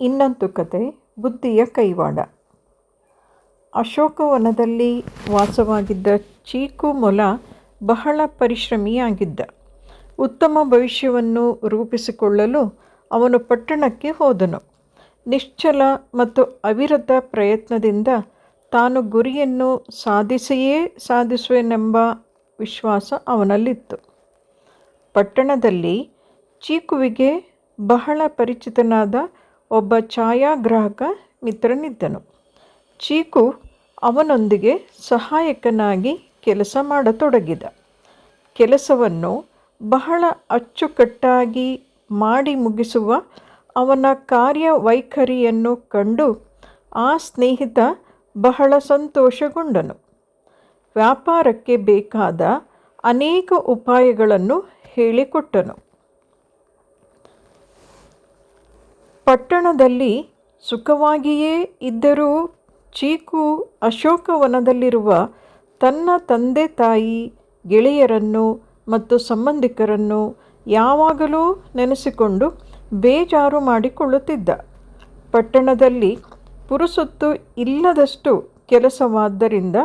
ಇನ್ನೊಂದು ಕತೆ, ಬುದ್ಧಿಯ ಕೈವಾಡ. ಅಶೋಕವನದಲ್ಲಿ ವಾಸವಾಗಿದ್ದ ಚೀಕು ಮೊಲ ಬಹಳ ಪರಿಶ್ರಮಿಯಾಗಿದ್ದ. ಉತ್ತಮ ಭವಿಷ್ಯವನ್ನು ರೂಪಿಸಿಕೊಳ್ಳಲು ಅವನು ಪಟ್ಟಣಕ್ಕೆ ಹೋದನು. ನಿಶ್ಚಲ ಮತ್ತು ಅವಿರತ ಪ್ರಯತ್ನದಿಂದ ತಾನು ಗುರಿಯನ್ನು ಸಾಧಿಸಿಯೇ ಸಾಧಿಸುವೆನೆಂಬ ವಿಶ್ವಾಸ ಅವನಲ್ಲಿತ್ತು. ಪಟ್ಟಣದಲ್ಲಿ ಚೀಕುವಿಗೆ ಬಹಳ ಪರಿಚಿತನಾದ ಒಬ್ಬ ಛಾಯಾಗ್ರಾಹಕ ಮಿತ್ರನಿದ್ದನು. ಚೀಕು ಅವನೊಂದಿಗೆ ಸಹಾಯಕನಾಗಿ ಕೆಲಸ ಮಾಡತೊಡಗಿದ. ಕೆಲಸವನ್ನು ಬಹಳ ಅಚ್ಚುಕಟ್ಟಾಗಿ ಮಾಡಿ ಮುಗಿಸುವ ಅವನ ಕಾರ್ಯವೈಖರಿಯನ್ನು ಕಂಡು ಆ ಸ್ನೇಹಿತ ಬಹಳ ಸಂತೋಷಗೊಂಡನು. ವ್ಯಾಪಾರಕ್ಕೆ ಬೇಕಾದ ಅನೇಕ ಉಪಾಯಗಳನ್ನು ಹೇಳಿಕೊಟ್ಟನು. ಪಟ್ಟಣದಲ್ಲಿ ಸುಖವಾಗಿಯೇ ಇದ್ದರೂ ಚೀಕು ಅಶೋಕವನದಲ್ಲಿರುವ ತನ್ನ ತಂದೆ ತಾಯಿ, ಗೆಳೆಯರನ್ನು ಮತ್ತು ಸಂಬಂಧಿಕರನ್ನು ಯಾವಾಗಲೂ ನೆನೆಸಿಕೊಂಡು ಬೇಜಾರು ಮಾಡಿಕೊಳ್ಳುತ್ತಿದ್ದ. ಪಟ್ಟಣದಲ್ಲಿ ಪುರುಸೊತ್ತು ಇಲ್ಲದಷ್ಟು ಕೆಲಸವಾದ್ದರಿಂದ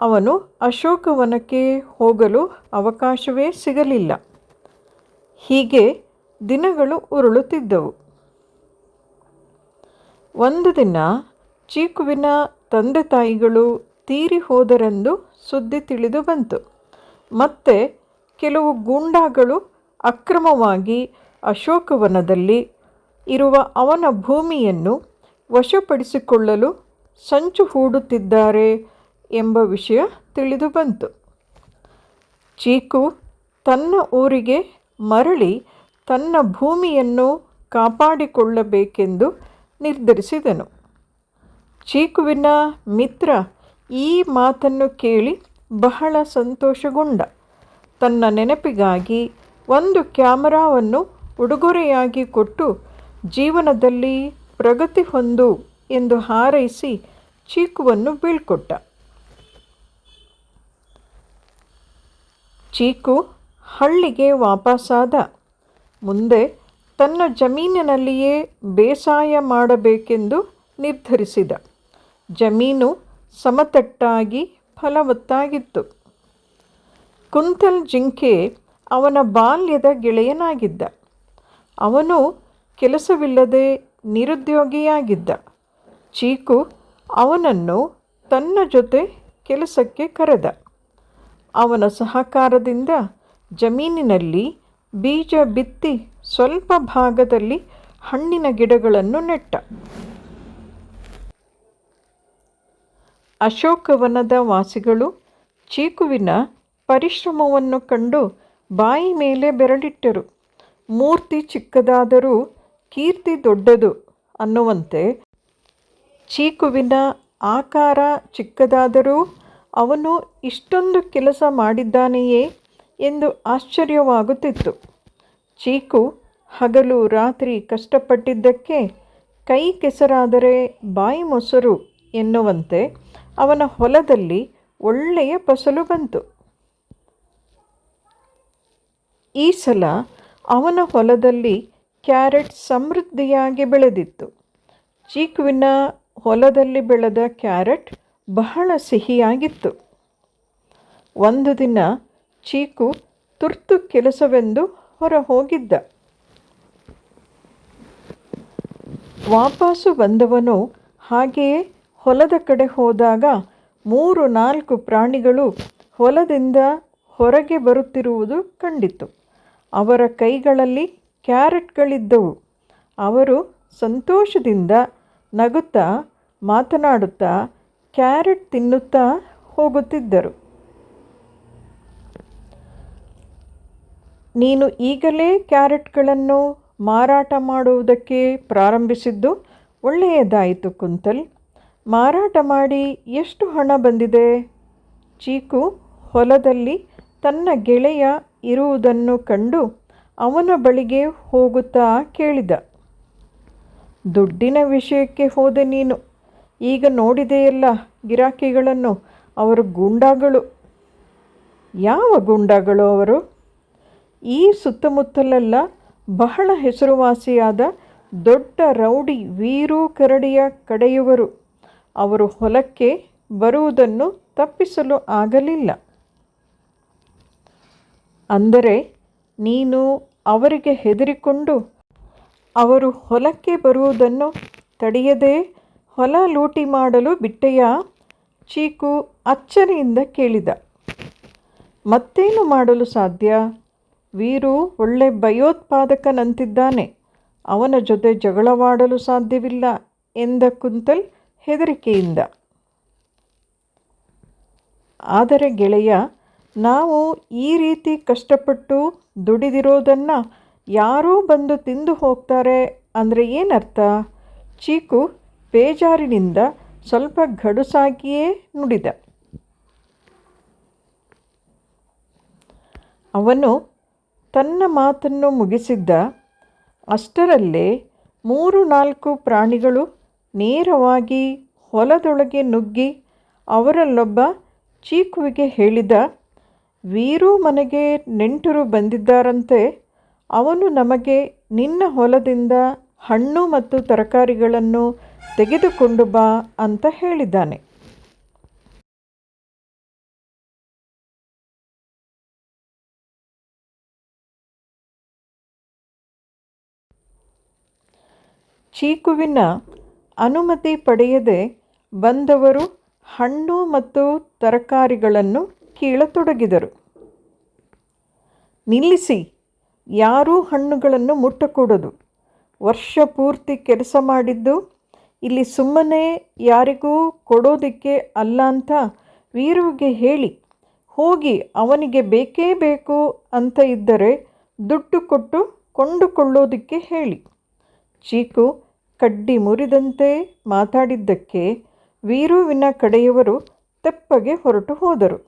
ಅವನು ಅಶೋಕವನಕ್ಕೆ ಹೋಗಲು ಅವಕಾಶವೇ ಸಿಗಲಿಲ್ಲ. ಹೀಗೆ ದಿನಗಳು ಉರುಳುತ್ತಿದ್ದವು. ಒಂದು ದಿನ ಚೀಕುವಿನ ತಂದೆ ತಾಯಿಗಳು ತೀರಿ ಹೋದರೆಂದು ಸುದ್ದಿ ತಿಳಿದು ಬಂತು. ಮತ್ತೆ ಕೆಲವು ಗೂಂಡಾಗಳು ಅಕ್ರಮವಾಗಿ ಅಶೋಕವನದಲ್ಲಿ ಇರುವ ಅವನ ಭೂಮಿಯನ್ನು ವಶಪಡಿಸಿಕೊಳ್ಳಲು ಸಂಚು ಹೂಡುತ್ತಿದ್ದಾರೆ ಎಂಬ ವಿಷಯ ತಿಳಿದು ಬಂತು. ಚೀಕು ತನ್ನ ಊರಿಗೆ ಮರಳಿ ತನ್ನ ಭೂಮಿಯನ್ನು ಕಾಪಾಡಿಕೊಳ್ಳಬೇಕೆಂದು ನಿರ್ಧರಿಸಿದನು. ಚೀಕುವಿನ ಮಿತ್ರ ಈ ಮಾತನ್ನು ಕೇಳಿ ಬಹಳ ಸಂತೋಷಗೊಂಡ. ತನ್ನ ನೆನಪಿಗಾಗಿ ಒಂದು ಕ್ಯಾಮರಾವನ್ನು ಉಡುಗೊರೆಯಾಗಿ ಕೊಟ್ಟು ಜೀವನದಲ್ಲಿ ಪ್ರಗತಿ ಹೊಂದು ಎಂದು ಹಾರೈಸಿ ಚೀಕುವನ್ನು ಬೀಳ್ಕೊಟ್ಟ. ಚೀಕು ಹಳ್ಳಿಗೆ ವಾಪಸ್ಸಾದ ಮುಂದೆ ತನ್ನ ಜಮೀನಿನಲ್ಲಿಯೇ ಬೇಸಾಯ ಮಾಡಬೇಕೆಂದು ನಿರ್ಧರಿಸಿದ. ಜಮೀನು ಸಮತಟ್ಟಾಗಿ ಫಲವತ್ತಾಗಿತ್ತು. ಕುಂತಲ್ ಜಿಂಕೆ ಅವನ ಬಾಲ್ಯದ ಗೆಳೆಯನಾಗಿದ್ದ. ಅವನು ಕೆಲಸವಿಲ್ಲದೆ ನಿರುದ್ಯೋಗಿಯಾಗಿದ್ದ. ಚೀಕು ಅವನನ್ನು ತನ್ನ ಜೊತೆ ಕೆಲಸಕ್ಕೆ ಕರೆದ. ಅವನ ಸಹಕಾರದಿಂದ ಜಮೀನಿನಲ್ಲಿ ಬೀಜ ಬಿತ್ತಿ ಸ್ವಲ್ಪ ಭಾಗದಲ್ಲಿ ಹಣ್ಣಿನ ಗಿಡಗಳನ್ನು ನೆಟ್ಟ. ಅಶೋಕವನದ ವಾಸಿಗಳು ಚೀಕುವಿನ ಪರಿಶ್ರಮವನ್ನು ಕಂಡು ಬಾಯಿ ಮೇಲೆ ಬೆರಳಿಟ್ಟರು. ಮೂರ್ತಿ ಚಿಕ್ಕದಾದರೂ ಕೀರ್ತಿ ದೊಡ್ಡದು ಅನ್ನುವಂತೆ ಚೀಕುವಿನ ಆಕಾರ ಚಿಕ್ಕದಾದರೂ ಅವನು ಇಷ್ಟೊಂದು ಕೆಲಸ ಮಾಡಿದ್ದಾನೆಯೇ ಎಂದು ಆಶ್ಚರ್ಯವಾಗುತ್ತಿತ್ತು. ಚೀಕು ಹಗಲು ರಾತ್ರಿ ಕಷ್ಟಪಟ್ಟಿದ್ದಕ್ಕೆ ಕೈ ಕೆಸರಾದರೆ ಬಾಯಿ ಮೊಸರು ಎನ್ನುವಂತೆ ಅವನ ಹೊಲದಲ್ಲಿ ಒಳ್ಳೆಯ ಫಸಲು ಬಂತು. ಈ ಸಲ ಅವನ ಹೊಲದಲ್ಲಿ ಕ್ಯಾರೆಟ್ ಸಮೃದ್ಧಿಯಾಗಿ ಬೆಳೆದಿತ್ತು. ಚೀಕುವಿನ ಹೊಲದಲ್ಲಿ ಬೆಳೆದ ಕ್ಯಾರೆಟ್ ಬಹಳ ಸಿಹಿಯಾಗಿತ್ತು. ಒಂದು ದಿನ ಚೀಕು ತುರ್ತು ಕೆಲಸವೆಂದು ಹೊರ ಹೋಗಿದ್ದ ವಾಪಸ್ಸು ಬಂದವನು ಹಾಗೆಯೇ ಹೊಲದ ಕಡೆ ಹೋದಾಗ ಮೂರು ನಾಲ್ಕು ಪ್ರಾಣಿಗಳು ಹೊಲದಿಂದ ಹೊರಗೆ ಬರುತ್ತಿರುವುದು ಕಂಡಿತು. ಅವರ ಕೈಗಳಲ್ಲಿ ಕ್ಯಾರೆಟ್ಗಳಿದ್ದವು. ಅವರು ಸಂತೋಷದಿಂದ ನಗುತ್ತಾ ಮಾತನಾಡುತ್ತಾ ಕ್ಯಾರೆಟ್ ತಿನ್ನುತ್ತಾ ಹೋಗುತ್ತಿದ್ದರು. ನೀನು ಈಗಲೇ ಕ್ಯಾರೆಟ್ಗಳನ್ನು ಮಾರಾಟ ಮಾಡುವುದಕ್ಕೆ ಪ್ರಾರಂಭಿಸಿದ್ದು ಒಳ್ಳೆಯದಾಯಿತು ಕುಂತಲ್. ಮಾರಾಟ ಮಾಡಿ ಎಷ್ಟು ಹಣ ಬಂದಿದೆ? ಚೀಕು ಹೊಲದಲ್ಲಿ ತನ್ನ ಗೆಳೆಯ ಇರುವುದನ್ನು ಕಂಡು ಅವನ ಬಳಿಗೆ ಹೋಗುತ್ತಾ ಕೇಳಿದ. ದುಡ್ಡಿನ ವಿಷಯಕ್ಕೆ ಹೋದೆ ನೀನು. ಈಗ ನೋಡಿದೆಯಲ್ಲ ಗಿರಾಕಿಗಳನ್ನು, ಅವರು ಗೂಂಡಾಗಳು. ಯಾವ ಗೂಂಡಾಗಳು ಅವರು? ಈ ಸುತ್ತಮುತ್ತಲೆಲ್ಲ ಬಹಳ ಹೆಸರುವಾಸಿಯಾದ ದೊಡ್ಡ ರೌಡಿ ವೀರು ಕರಡಿಯ ಕಡೆಯವರು. ಅವರು ಹೊಲಕ್ಕೆ ಬರುವುದನ್ನು ತಪ್ಪಿಸಲು ಆಗಲಿಲ್ಲ. ಅಂದರೆ ನೀನು ಅವರಿಗೆ ಹೆದರಿಕೊಂಡು ಅವರು ಹೊಲಕ್ಕೆ ಬರುವುದನ್ನು ತಡೆಯದೆ ಹೊಲ ಲೂಟಿ ಮಾಡಲು ಬಿಟ್ಟೆಯಾ? ಚೀಕು ಅಚ್ಚರಿಯಿಂದ ಕೇಳಿದ. ಮತ್ತೇನು ಮಾಡಲು ಸಾಧ್ಯ? ವೀರು ಒಳ್ಳೆ ಭಯೋತ್ಪಾದಕನಂತಿದ್ದಾನೆ. ಅವನ ಜೊತೆ ಜಗಳವಾಡಲು ಸಾಧ್ಯವಿಲ್ಲ ಎಂದ ಕುಂತಲ್ ಹೆದರಿಕೆಯಿಂದ. ಆದರೆ ಗೆಳೆಯ, ನಾವು ಈ ರೀತಿ ಕಷ್ಟಪಟ್ಟು ದುಡಿದಿರೋದನ್ನು ಯಾರೋ ಬಂದು ತಿಂದು ಹೋಗ್ತಾರೆ ಅಂದರೆ ಏನರ್ಥ? ಚೀಕು ಬೇಜಾರಿನಿಂದ ಸ್ವಲ್ಪ ಗಡುಸಾಗಿಯೇ ನುಡಿದ. ಅವನು ತನ್ನ ಮಾತನ್ನು ಮುಗಿಸಿದ್ದ ಅಷ್ಟರಲ್ಲೇ ಮೂರು ನಾಲ್ಕು ಪ್ರಾಣಿಗಳು ನೇರವಾಗಿ ಹೊಲದೊಳಗೆ ನುಗ್ಗಿ ಅವರಲ್ಲೊಬ್ಬ ಚೀಕುವಿಗೆ ಹೇಳಿದ, ವೀರು ಮನೆಗೆ ನೆಂಟರು ಬಂದಿದ್ದಾರಂತೆ. ಅವನು ನಮಗೆ ನಿನ್ನ ಹೊಲದಿಂದ ಹಣ್ಣು ಮತ್ತು ತರಕಾರಿಗಳನ್ನು ತೆಗೆದುಕೊಂಡು ಬಾ ಅಂತ ಹೇಳಿದ್ದಾನೆ. ಚೀಕುವಿನ ಅನುಮತಿ ಪಡೆಯದೆ ಬಂದವರು ಹಣ್ಣು ಮತ್ತು ತರಕಾರಿಗಳನ್ನು ಕೀಳತೊಡಗಿದರು. ನಿಲ್ಲಿಸಿ, ಯಾರೂ ಹಣ್ಣುಗಳನ್ನು ಮುಟ್ಟಕೂಡದು. ವರ್ಷ ಪೂರ್ತಿ ಕೆಲಸ ಮಾಡಿದ್ದು, ಇಲ್ಲಿ ಸುಮ್ಮನೆ ಯಾರಿಗೂ ಕೊಡೋದಕ್ಕೆ ಅಲ್ಲ ಅಂತ ವೀರುವಿಗೆ ಹೇಳಿ, ಹೋಗಿ ಅವನಿಗೆ ಬೇಕೇ ಬೇಕು ಅಂತ ಇದ್ದರೆ ದುಡ್ಡು ಕೊಟ್ಟು ಕೊಂಡುಕೊಳ್ಳೋದಕ್ಕೆ ಹೇಳಿ. ಚೀಕು ಕಡ್ಡಿ ಮುರಿದಂತೆ ಮಾತಾಡಿದ್ದಕ್ಕೆ ವೀರುವಿನ ಕಡೆಯವರು ತೆಪ್ಪಗೆ ಹೊರಟು ಹೋದರು.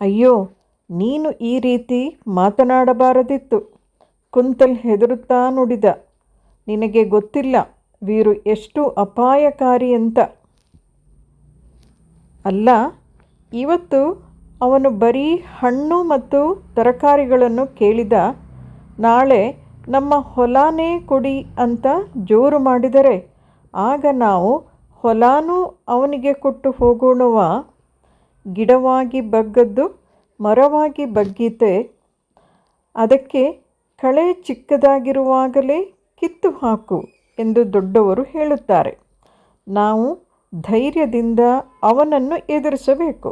ಅಯ್ಯೋ, ನೀನು ಈ ರೀತಿ ಮಾತನಾಡಬಾರದಿತ್ತು. ಕುಂತಲ್ ಹೆದರುತ್ತಾ ನುಡಿದ, ನಿನಗೆ ಗೊತ್ತಿಲ್ಲ ವೀರು ಎಷ್ಟು ಅಪಾಯಕಾರಿ ಅಂತ. ಅಲ್ಲ, ಇವತ್ತು ಅವನು ಬರೀ ಹಣ್ಣು ಮತ್ತು ತರಕಾರಿಗಳನ್ನು ಕೇಳಿದ ನಾಳೆ ನಮ್ಮ ಹೊಲಾನೇ ಕೊಡಿ ಅಂತ ಜೋರು ಮಾಡಿದರೆ, ಆಗ ನಾವು ಹೊಲಾನೂ ಅವನಿಗೆ ಕೊಟ್ಟು ಹೋಗೋಣವ? ಗಿಡವಾಗಿ ಬಗ್ಗದ್ದು ಮರವಾಗಿ ಬಗ್ಗೀತೆ. ಅದಕ್ಕೆ ಕಳೆ ಚಿಕ್ಕದಾಗಿರುವಾಗಲೇ ಕಿತ್ತು ಹಾಕು ಎಂದು ದೊಡ್ಡವರು ಹೇಳುತ್ತಾರೆ. ನಾವು ಧೈರ್ಯದಿಂದ ಅವನನ್ನು ಎದುರಿಸಬೇಕು.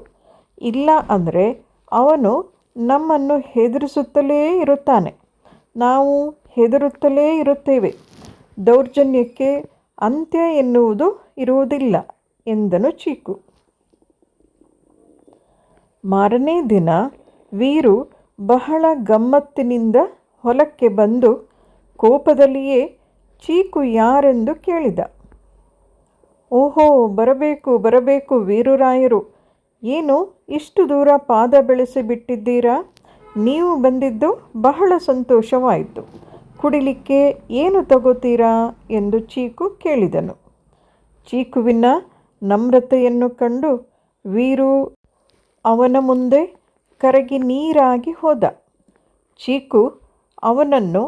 ಇಲ್ಲ ಅಂದರೆ ಅವನು ನಮ್ಮನ್ನು ಹೆದರಿಸುತ್ತಲೇ ಇರುತ್ತಾನೆ. ನಾವು ಹೆದರುತ್ತಲೇ ಇರುತ್ತೇವೆ. ದೌರ್ಜನ್ಯಕ್ಕೆ ಅಂತ್ಯ ಎನ್ನುವುದು ಇರುವುದಿಲ್ಲ ಎಂದನು ಚೀಕು. ಮಾರನೇ ದಿನ ವೀರು ಬಹಳ ಗಮ್ಮತ್ತಿನಿಂದ ಹೊಲಕ್ಕೆ ಬಂದು ಕೋಪದಲ್ಲಿಯೇ ಚೀಕು ಯಾರೆಂದು ಕೇಳಿದ. ಓಹೋ, ಬರಬೇಕು ಬರಬೇಕು ವೀರುರಾಯರು ಏನು ಇಷ್ಟು ದೂರ ಪಾದ ಬೆಳೆಸಿ ಬಿಟ್ಟಿದ್ದೀರಾ? ನೀವು ಬಂದಿದ್ದು ಬಹಳ ಸಂತೋಷವಾಯಿತು. ಕುಡಿಲಿಕ್ಕೆ ಏನು ತಗೋತೀರಾ? ಎಂದು ಚೀಕು ಕೇಳಿದನು. ಚೀಕುವಿನ ನಮ್ರತೆಯನ್ನು ಕಂಡು ವೀರು ಅವನ ಮುಂದೆ ಕರಗಿ ನೀರಾಗಿ ಹೋದ. ಚೀಕು ಅವನನ್ನು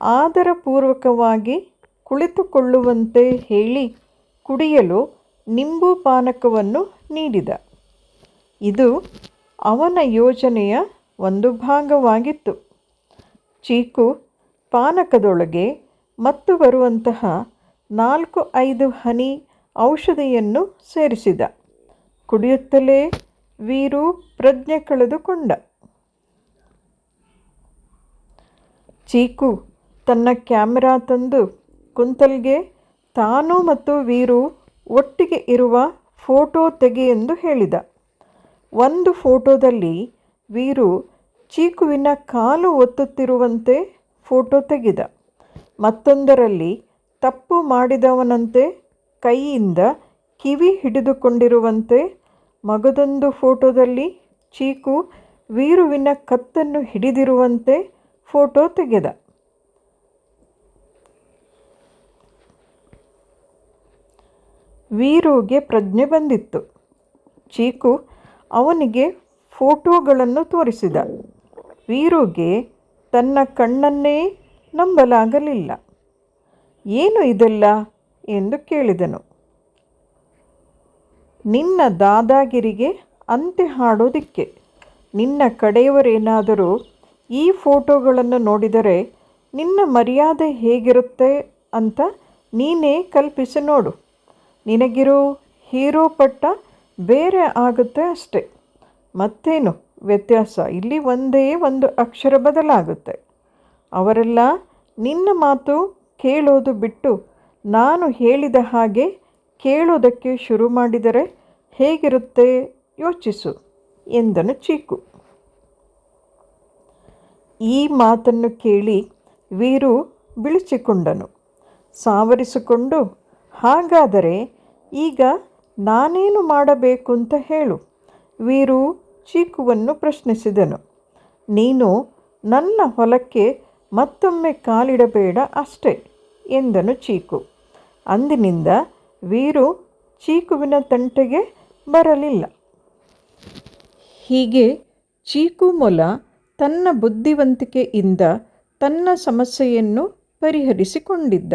ಆದರಪೂರ್ವಕವಾಗಿ ಕುಳಿತುಕೊಳ್ಳುವಂತೆ ಹೇಳಿ ಕುಡಿಯಲು ನಿಂಬು ಪಾನಕವನ್ನು ನೀಡಿದ. ಇದು ಅವನ ಯೋಜನೆಯ ಒಂದು ಭಾಗವಾಗಿತ್ತು. ಚೀಕು ಪಾನಕದೊಳಗೆ ಮತ್ತು ಬರುವಂತಹ ನಾಲ್ಕು ಐದು ಹನಿ ಔಷಧಿಯನ್ನು ಸೇರಿಸಿದ. ಕುಡಿಯುತ್ತಲೇ ವೀರು ಪ್ರಜ್ಞೆ ಕಳೆದುಕೊಂಡ. ಚೀಕು ತನ್ನ ಕ್ಯಾಮೆರಾ ತಂದು ಕುಂತಲ್ಗೆ ತಾನು ಮತ್ತು ವೀರು ಒಟ್ಟಿಗೆ ಇರುವ ಫೋಟೋ ತೆಗೆ ಎಂದು ಹೇಳಿದ. ಒಂದು ಫೋಟೋದಲ್ಲಿ ವೀರು ಚೀಕುವಿನ ಕಾಲು ಒತ್ತುತ್ತಿರುವಂತೆ ಫೋಟೋ ತೆಗೆದ. ಮತ್ತೊಂದರಲ್ಲಿ ತಪ್ಪು ಮಾಡಿದವನಂತೆ ಕೈಯಿಂದ ಕಿವಿ ಹಿಡಿದುಕೊಂಡಿರುವಂತೆ ಮಗದೊಂದು ಫೋಟೋದಲ್ಲಿ ಚೀಕು ವೀರುವಿನ ಕತ್ತನ್ನು ಹಿಡಿದಿರುವಂತೆ ಫೋಟೋ ತೆಗೆದ. ವೀರುಗೆ ಪ್ರಜ್ಞೆ ಬಂದಿತ್ತು. ಚೀಕು ಅವನಿಗೆ ಫೋಟೋಗಳನ್ನು ತೋರಿಸಿದ. ವೀರುಗೆ ತನ್ನ ಕಣ್ಣನ್ನೇ ನಂಬಲಾಗಲಿಲ್ಲ. ಏನು ಇದೆಲ್ಲ? ಎಂದು ಕೇಳಿದನು. ನಿನ್ನ ದಾದಾಗಿರಿಗೆ ಅಂತೆ ಹಾಡೋದಿಕ್ಕೆ. ನಿನ್ನ ಕಡೆಯವರೇನಾದರೂ ಈ ಫೋಟೋಗಳನ್ನು ನೋಡಿದರೆ ನಿನ್ನ ಮರ್ಯಾದೆ ಹೇಗಿರುತ್ತೆ ಅಂತ ನೀನೇ ಕಲ್ಪಿಸಿ ನೋಡು. ನಿನಗಿರೋ ಹೀರೋ ಪಟ್ಟ ಬೇರೆ ಆಗುತ್ತೆ ಅಷ್ಟೆ. ಮತ್ತೇನು? ವ್ಯತ್ಯಾಸ. ಇಲ್ಲಿ ಒಂದೇ ಒಂದು ಅಕ್ಷರ ಬದಲಾಗುತ್ತೆ. ಅವರೆಲ್ಲ ನಿನ್ನ ಮಾತು ಕೇಳೋದು ಬಿಟ್ಟು ನಾನು ಹೇಳಿದ ಹಾಗೆ ಕೇಳೋದಕ್ಕೆ ಶುರು ಮಾಡಿದರೆ ಹೇಗಿರುತ್ತೆ ಯೋಚಿಸು ಎಂದನು ಚೀಕು. ಈ ಮಾತನ್ನು ಕೇಳಿ ವೀರು ಬಿಳಿಸಿಕೊಂಡನು. ಸಾವರಿಸಿಕೊಂಡು, ಹಾಗಾದರೆ ಈಗ ನಾನೇನು ಮಾಡಬೇಕು ಅಂತ ಹೇಳು. ವೀರು ಚೀಕುವನ್ನು ಪ್ರಶ್ನಿಸಿದನು. ನೀನು ನನ್ನ ಹೊಲಕ್ಕೆ ಮತ್ತೊಮ್ಮೆ ಕಾಲಿಡಬೇಡ ಅಷ್ಟೇ ಎಂದನು ಚೀಕು. ಅಂದಿನಿಂದ ವೀರು ಚೀಕುವಿನ ತಂಟೆಗೆ ಬರಲಿಲ್ಲ. ಹೀಗೆ ಚೀಕು ಮೊಲ ತನ್ನ ಬುದ್ಧಿವಂತಿಕೆಯಿಂದ ತನ್ನ ಸಮಸ್ಯೆಯನ್ನು ಪರಿಹರಿಸಿಕೊಂಡಿದ್ದ.